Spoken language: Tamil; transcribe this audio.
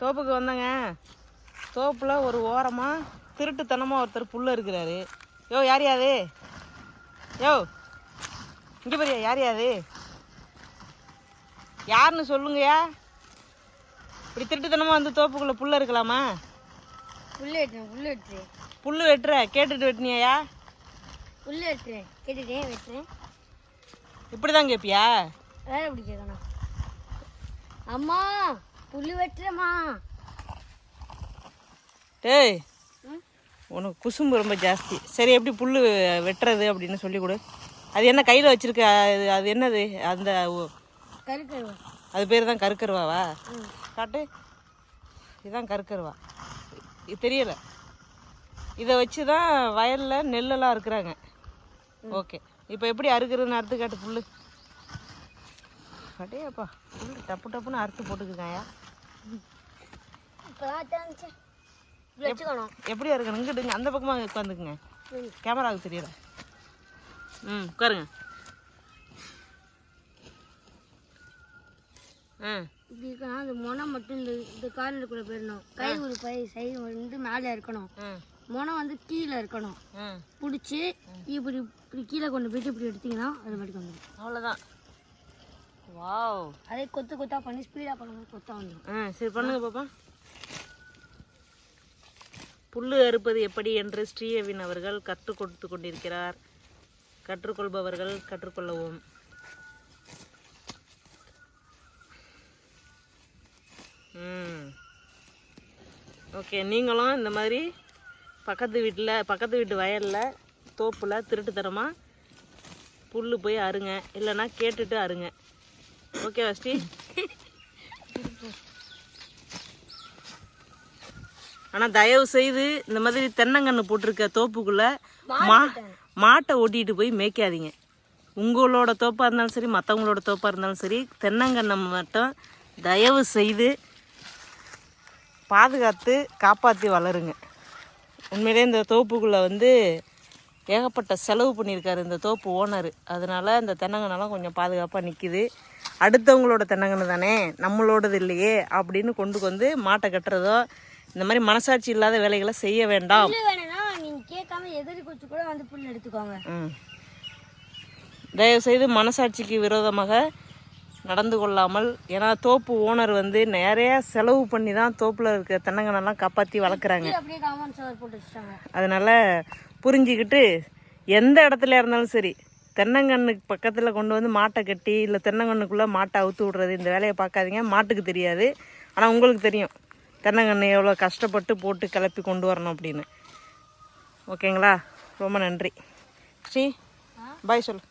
தோப்புக்கு வந்தேங்க. தோப்பில் ஒரு ஓரமாக திருட்டுத்தனமாக ஒருத்தர் புல்ல இருக்கிறாரு யோ யார் யாது யோ இங்கே பாரியா யார் யாது யாருன்னு சொல்லுங்கய்யா இப்படி திருட்டுத்தனமாக வந்து தோப்புக்குள்ளே புல்ல இருக்கலாமா புல்லு வெட்டுறேன் புல்லு வெட்டுறேன் புல் வெட்டுற கேட்டுட்டு வெட்டினியாயா புல்லு வெட்டுறேன் கேட்டுட்டேன் வெட்டுறேன் இப்படி தான் கேட்பியா எப்படி கேட்கணும் அம்மா! புல்லு வெட்டுறேம்மா. டேய்? உனக்கு குசும்பு ரொம்ப ஜாஸ்தி. சரி எப்படி புல் வெட்டுறது அப்படின்னு சொல்லி கொடு. அது என்ன கையில் வச்சிருக்க அது அது என்னது? அந்த கருக்கருவா. அது பேர் தான் கருக்கருவாவா? காட்டு. இதுதான் கருக்கருவா. இது தெரியல. இதை வச்சு தான் வயலில் நெல்லெல்லாம் அறுக்குறாங்க. ஓகே. இப்போ எப்படி அறுக்கிறதுன்னு அறுத்து காட்டு புல் அடேப்பா புல் டப்பு டப்புன்னு அறுத்து போட்டுக்குதாயா எப்படி அறுக்கணும் இங்கிட்டு அந்த பக்கமாக உட்காந்துக்குங்க. கேமராவுக்கு தெரியல ம் உட்காருங்க. ஆ. இப்படி இருக்கணும். அந்த முனை மட்டும் இந்த இந்த கூட போயிடணும். கை ஒரு பை சைடு வந்து மேலே இருக்கணும். முனை வந்து கீழே இருக்கணும். பிடிச்சி இப்படி இப்படி கீழே கொண்டு போயிட்டு இப்படி எடுத்தீங்கன்னா அது மட்டும் வந்துடும் அவ்வளோதான் வாவ். அதே கொத்து கொத்தா பண்ணி ஸ்பீடாக பண்ணும்போது கொத்தா வந்துடும் ஆ சரி பண்ணுங்க பாப்பா. புல்லு அறுப்பது எப்படி என்று ஸ்ரீயவின் அவர்கள் கற்றுக் கொடுத்து கொண்டிருக்கிறார். கற்றுக்கொள்பவர்கள் கற்றுக்கொள்ளவும். ஓகே நீங்களும் இந்த மாதிரி பக்கத்து வீட்டில் பக்கத்து வீட்டு வயலில் தோப்பில் திருட்டுத்தனமாக புல் போய் அருங்க இல்லைன்னா கேட்டுட்டு அருங்க ஓகேவா ஸ்ரீ ஆனால் தயவு செய்து இந்த மாதிரி தென்னங்கன்று போட்டிருக்க தோப்புக்குள்ளே மா மாட்டை ஓட்டிகிட்டு போய் மேய்க்காதீங்க. உங்களோட தோப்பாக இருந்தாலும் சரி மற்றவங்களோட தோப்பாக இருந்தாலும் சரி தென்னங்கன்னை மட்டும் தயவு செய்து பாதுகாத்து காப்பாற்றி வளருங்க. உண்மையிலே இந்த தோப்புக்குள்ளே வந்து ஏகப்பட்ட செலவு பண்ணியிருக்காரு இந்த தோப்பு ஓனர். அதனால் இந்த தென்னங்கன்னெல்லாம் கொஞ்சம் பாதுகாப்பாக நிற்கிது அடுத்தவங்களோட தென்னங்கன்று தானே? நம்மளோடது இல்லையே அப்படின்னு கொண்டு வந்து மாட்டை கட்டுறதோ இந்த மாதிரி மனசாட்சி இல்லாத வேலைகளை செய்ய வேண்டாம். கேட்காம எதிரி குச்சி கூட வந்து புல் எடுத்துக்கோங்க. தயவுசெய்து மனசாட்சிக்கு விரோதமாக நடந்து கொள்ளாமல் ஏன்னா தோப்பு ஓனர் வந்து நிறைய செலவு பண்ணி தான் தோப்பில் இருக்க தென்னங்கன்னெல்லாம் காப்பாற்றி வளர்க்குறாங்க. அதனால் புரிஞ்சுக்கிட்டு எந்த இடத்துல இருந்தாலும் சரி தென்னங்கன்னுக்கு பக்கத்தில் கொண்டு வந்து மாட்டை கட்டி இல்லை தென்னங்கன்னுக்குள்ளே மாட்டை அவுத்து விட்றது இந்த வேலையை பார்க்காதீங்க. மாட்டுக்கு தெரியாது. ஆனால் உங்களுக்கு தெரியும் தென்னங்கன்று எவ்வளோ கஷ்டப்பட்டு போட்டு கிளப்பி கொண்டு வரணும் அப்படின்னு. ஓகேங்களா? ரொம்ப நன்றி. ஸ்ரீ பாய் சொல்லு.